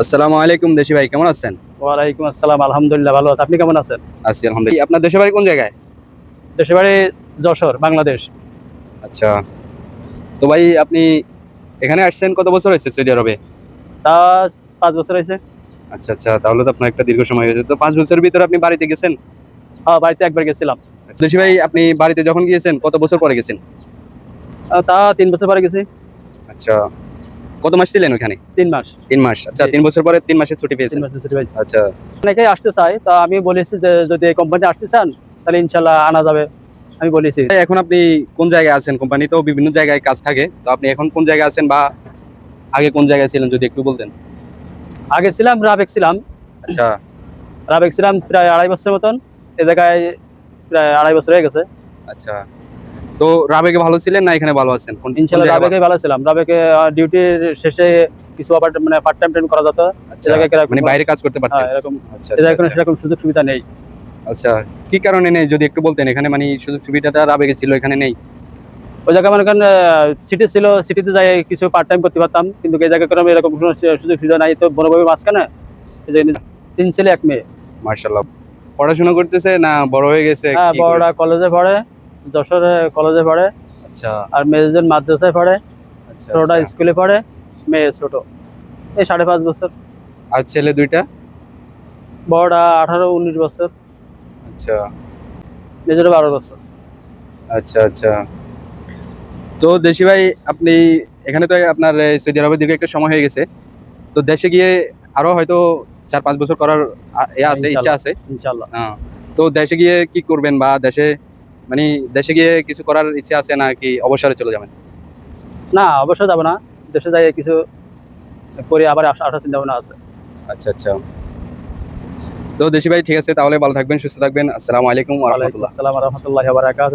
আসসালামু আলাইকুম দেশি ভাই কেমন আছেন? ওয়ালাইকুম আসসালাম আলহামদুলিল্লাহ ভালো আছে। আপনি কেমন আছেন? আছি আলহামদুলিল্লাহ। আপনার দেশের বাড়ি কোন জায়গায়? দেশের বাড়ি যশোর বাংলাদেশ। আচ্ছা। তো ভাই আপনি এখানে আসছেন কত বছর হয়েছে সৌদি আরবে? তা পাঁচ বছর হয়েছে। আচ্ছা আচ্ছা তাহলে তো আপনার একটা দীর্ঘ সময় হয়েছে। তো পাঁচ বছরের ভিতরে আপনি বাড়িতে গেছেন? হ্যাঁ বাড়িতে একবার গেছিলাম। দেশি ভাই আপনি বাড়িতে যখন গিয়েছেন কত বছর পরে গেছেন? তা তিন বছর পরে গেছি। আচ্ছা। কত মাস ছিলেন ওখানে তিন মাস। তিন মাস। আচ্ছা তিন বছর পরে তিন মাসের ছুটি তিন পেয়েছেন ছুটি আচ্ছা। অনেকেই আসতে চাই তা আমি বলেছি যে যদি কোম্পানিতে আসতে চান তাহলে ইনশাল্লাহ আনা যাবে। আমি বলেছি। এখন আপনি কোন জায়গায় আছেন? কোম্পানি তো বিভিন্ন জায়গায় কাজ থাকে। তো আপনি এখন কোন জায়গায় আছেন বা আগে কোন জায়গায় ছিলেন যদি একটু বলতেন? আগে ছিলাম রাবেক ছিলাম। আচ্ছা। রাবেক ছিলাম প্রায় আড়াই বছরের মতন। এ জায়গায় প্রায় আড়াই বছর হয়ে গেছে। আচ্ছা। তো রাবেকে ভালো ছিলেন না এখানে ভালো আছেন? ইনশাল্লাহ রাবেকে ভালো ছিলাম। রাবেকে ডিউটির শেষে কিছু আবার মানে পার্ট টাইম টাইম করা যেত? আচ্ছা, মানে বাইরে কাজ করতে পারতেন? হ্যাঁ এরকম। আচ্ছা আচ্ছা। সেরকম সুযোগ সুবিধা নেই। আচ্ছা কি কারণে নেই? যদি একটু বলতেন এখানে মানে সুযোগ সুবিধাটা রাবেকে ছিল এখানে নেই। ওই জায়গায় মনে করেন সিটি ছিল সিটিতে যাই কিছু পার্ট টাইম করতে পারতাম কিন্তু এই জায়গায় কোনো এরকম কোনো সুযোগ সুবিধা নাই। তো বড় ভাবে মাঝখানে তিন ছেলে এক মেয়ে। মার্শাল্লাহ পড়াশোনা করতেছে না বড় হয়ে গেছে? হ্যাঁ বড়রা কলেজে পড়ে। যশোরে কলেজে পড়ে আচ্ছা। আর মেয়েজন মাদ্রাসায় পড়ে আচ্ছা ছোটটা আচ্ছা। স্কুলে পড়ে মেয়ে ছোট। এই সাড়ে পাঁচ বছর। আর ছেলে দুইটা? বড়টা আঠারো উনিশ বছর। আচ্ছা। মেজর বারো বছর। আচ্ছা আচ্ছা। তো দেশি ভাই আপনি এখানে তো আপনার সৌদি আরবের দীর্ঘ একটা সময় হয়ে গেছে। তো দেশে গিয়ে আরও হয়তো চার পাঁচ বছর করার আছে ইচ্ছা আছে। ইনশাল্লাহ। হ্যাঁ। তো দেশে গিয়ে কি করবেন বা দেশে মানে দেশে গিয়ে কিছু করার ইচ্ছে আছে না কি অবসরে চলে যাবেন? না অবসর যাব না। দেশে যাই কিছু করে আবার আসা আসার চিন্তা ভাবনা আছে। আচ্ছা আচ্ছা। তো দেশি ভাই ঠিক আছে তাহলে ভালো থাকবেন সুস্থ থাকবেন। আসসালামু আলাইকুম ওয়া রাহমাতুল্লাহ। আসসালাম রহমতুল্লাহ বারাকাত